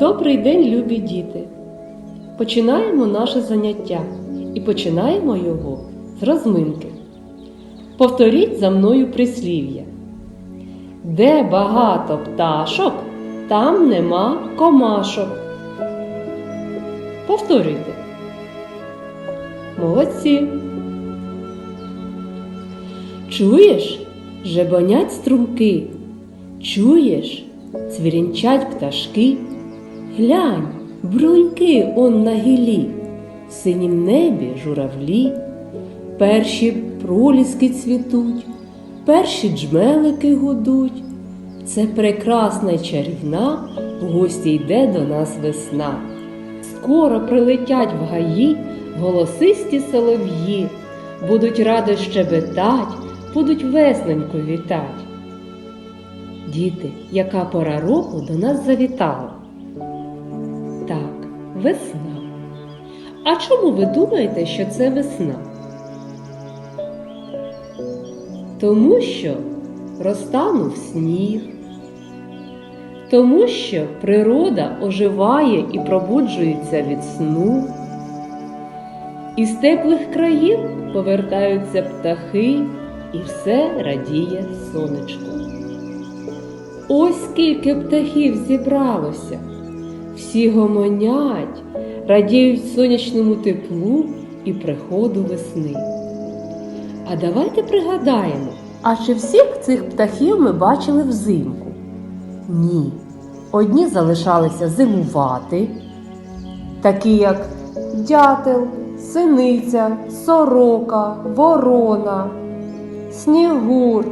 Добрий день, любі діти! Починаємо наше заняття і починаємо його з розминки. Повторіть за мною прислів'я. Де багато пташок, там нема комашок. Повторюйте. Молодці. Чуєш, жебонять струмки, чуєш, цвірінчать пташки. Глянь, бруньки он на гілі, в синім небі журавлі, перші проліски цвітуть, перші джмелики гудуть. Це прекрасна чарівна, в гості йде до нас весна. Скоро прилетять в гаї голосисті солов'ї, будуть радо щебетать, будуть весненько вітать. Діти, яка пора року до нас завітала? Так, весна. А чому ви думаєте, що це весна? Тому що розтанув сніг, тому що природа оживає і пробуджується від сну. Із теплих країн повертаються птахи, і все радіє сонечко. Ось скільки птахів зібралося, всі гомонять, радіють сонячному теплу і приходу весни. А давайте пригадаємо, а чи всіх цих птахів ми бачили взимку? Ні. Одні залишалися зимувати, такі як дятел, синиця, сорока, ворона, снігур,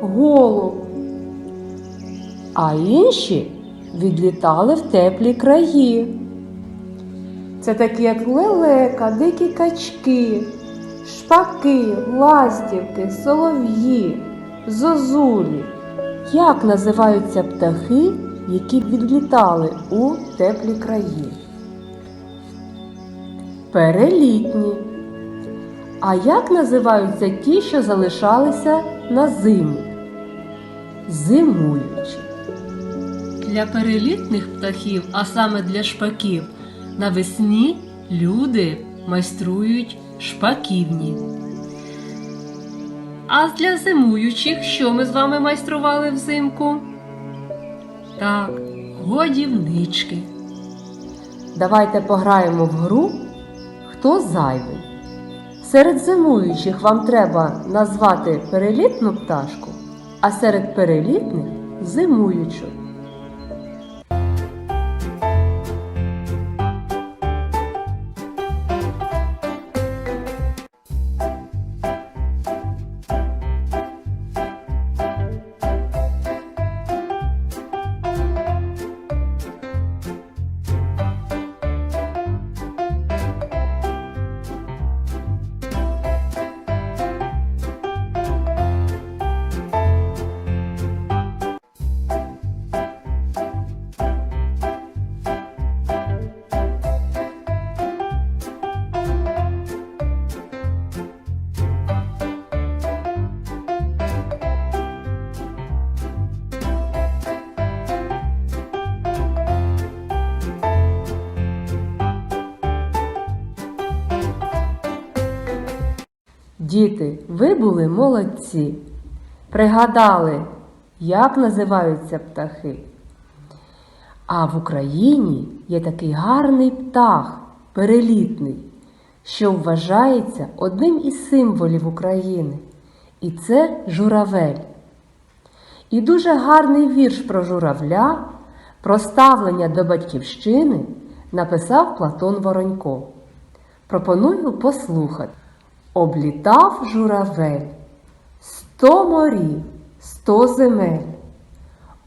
голуб. А інші відлітали в теплі краї. Це такі, як лелека, дикі качки, шпаки, ластівки, солов'ї, зозулі. Як називаються птахи, які відлітали у теплі краї? Перелітні. А як називаються ті, що залишалися на зиму? Зимуючі. Для перелітних птахів, а саме для шпаків, навесні люди майструють шпаківні. А для зимуючих, що ми з вами майстрували взимку? Так, годівнички. Давайте пограємо в гру Хто зайвий. Серед зимуючих вам треба назвати перелітну пташку, а серед перелітних зимуючу. Діти, ви були молодці. Пригадали, як називаються птахи. А в Україні є такий гарний птах, перелітний, що вважається одним із символів України. І це журавель. І дуже гарний вірш про журавля, про ставлення до батьківщини написав Платон Воронько. Пропоную послухати. Облітав журавель сто морів, сто земель.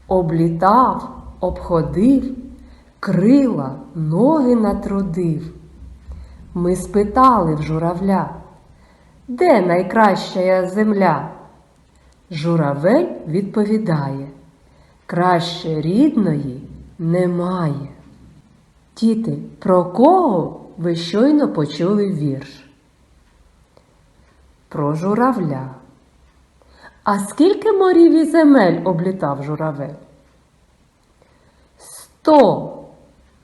Облітав, обходив, крила, ноги натрудив. Ми спитали в журавля, де найкраща земля? Журавель відповідає, краще рідної немає. Діти, про кого ви щойно почули вірш? Про журавля. А скільки морів і земель облітав журавель? Сто.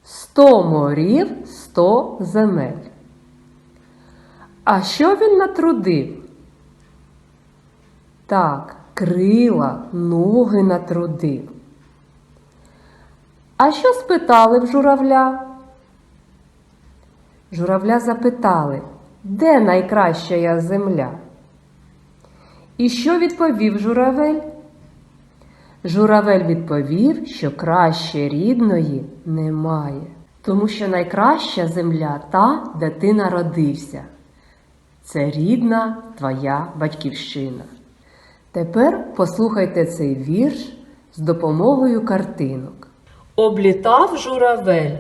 Сто морів, сто земель. А що він натрудив? Так, крила, ноги натрудив. А що спитали в журавля? Журавля запитали, де найкраща земля? І що відповів журавель? Журавель відповів, що краще рідної немає, тому що найкраща земля та, де ти народився. Це рідна твоя батьківщина. Тепер послухайте цей вірш з допомогою картинок. Облітав журавель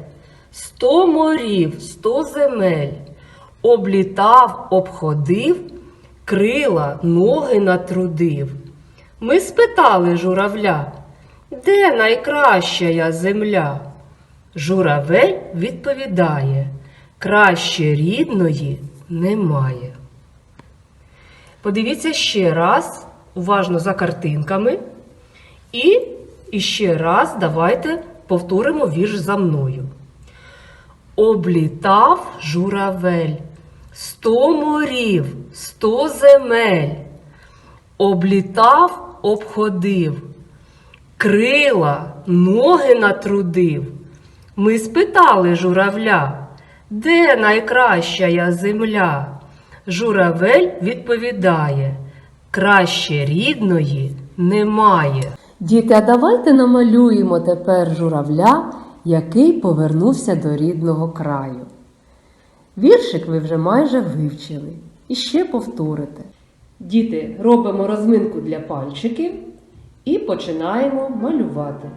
сто морів, сто земель. Облітав, обходив, крила, ноги натрудив. Ми спитали журавля, де найкраща земля? Журавель відповідає, краще рідної немає. Подивіться ще раз, уважно за картинками. І іще раз давайте повторимо вірш за мною. Облітав журавель сто морів, сто земель. Облітав, обходив, крила, ноги натрудив. Ми спитали журавля, де найкраща земля? Журавель відповідає, краще рідної немає. Діти, а давайте намалюємо тепер журавля, який повернувся до рідного краю. Віршик ви вже майже вивчили і ще повторите. Діти, робимо розминку для пальчиків і починаємо малювати.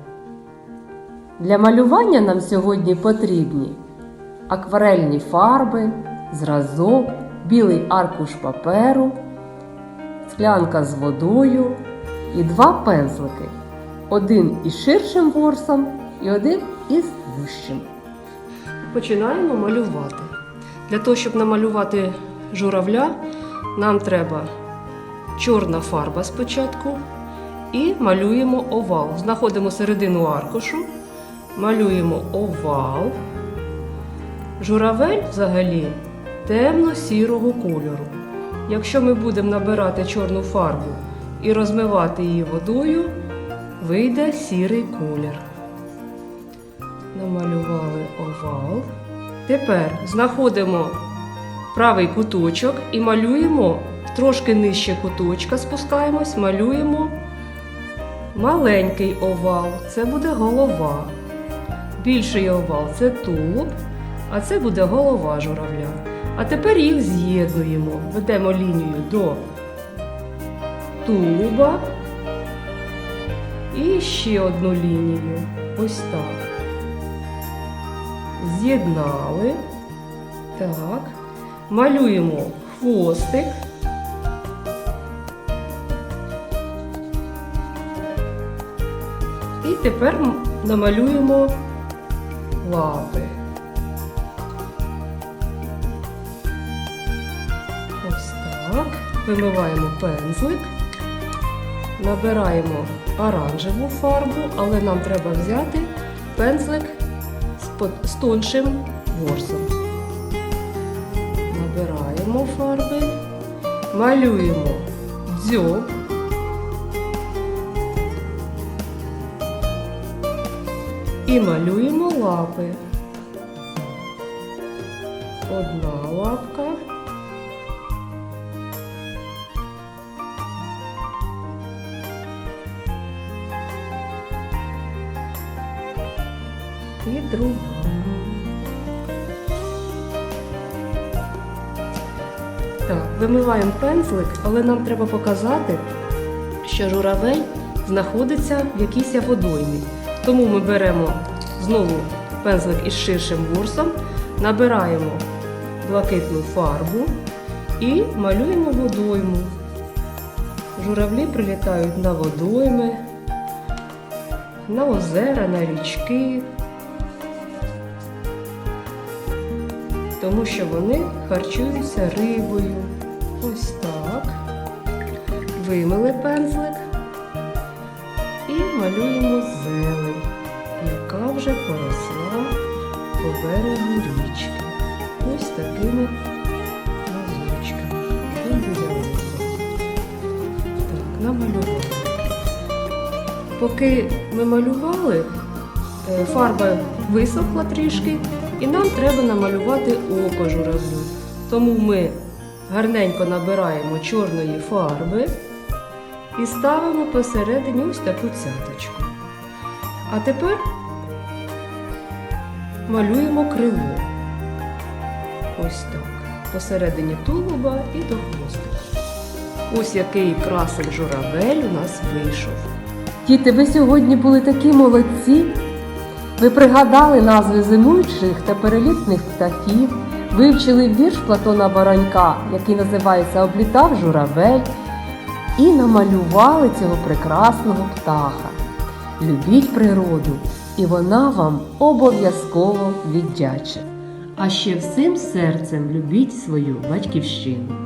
Для малювання нам сьогодні потрібні акварельні фарби, зразок, білий аркуш паперу, склянка з водою і два пензлики. Один із ширшим ворсом і один із вущим. Починаємо малювати. Для того, щоб намалювати журавля, нам треба чорна фарба спочатку і малюємо овал. Знаходимо середину аркушу, малюємо овал. Журавель взагалі темно-сірого кольору. Якщо ми будемо набирати чорну фарбу і розмивати її водою, вийде сірий колір. Намалювали овал. Тепер знаходимо правий куточок і малюємо трошки нижче куточка, спускаємось, малюємо маленький овал. Це буде голова. Більший овал це тулуб, а це буде голова журавля. А тепер їх з'єднуємо. Ведемо лінію до тулуба і ще одну лінію. Ось так. З'єднали. Так. Малюємо хвостик. І тепер намалюємо лапи. Ось так. Вимиваємо пензлик. Набираємо оранжеву фарбу, але нам треба взяти пензлик з, по- з тоншим ворсом. Набираємо фарби, малюємо дзьоб. І малюємо лапи. Одна лапка. І. Так, вимиваємо пензлик, але нам треба показати, що журавель знаходиться в якійсь водоймі. Тому ми беремо знову пензлик із ширшим ворсом, набираємо блакитну фарбу і малюємо водойму. Журавлі прилітають на водойми, на озера, на річки, тому що вони харчуються рибою. Ось так. Вимили пензлик і малюємо зелень, яка вже поросла по берегу річки. Ось такими мазочками. Так, намалювали. Поки ми малювали, е, фарба висохла трішки, і нам треба намалювати око журавлю. Тому ми гарненько набираємо чорної фарби і ставимо посередині ось таку цяточку. А тепер малюємо крило. Ось так. Посередині тулуба і до хвостика. Ось який красень журавель у нас вийшов. Діти, ви сьогодні були такі молодці. Ви пригадали назви зимуючих та перелітних птахів, вивчили вірш Платона Баранька, який називається Облітав журавель, і намалювали цього прекрасного птаха. Любіть природу, і вона вам обов'язково віддячить. А ще всім серцем любіть свою батьківщину.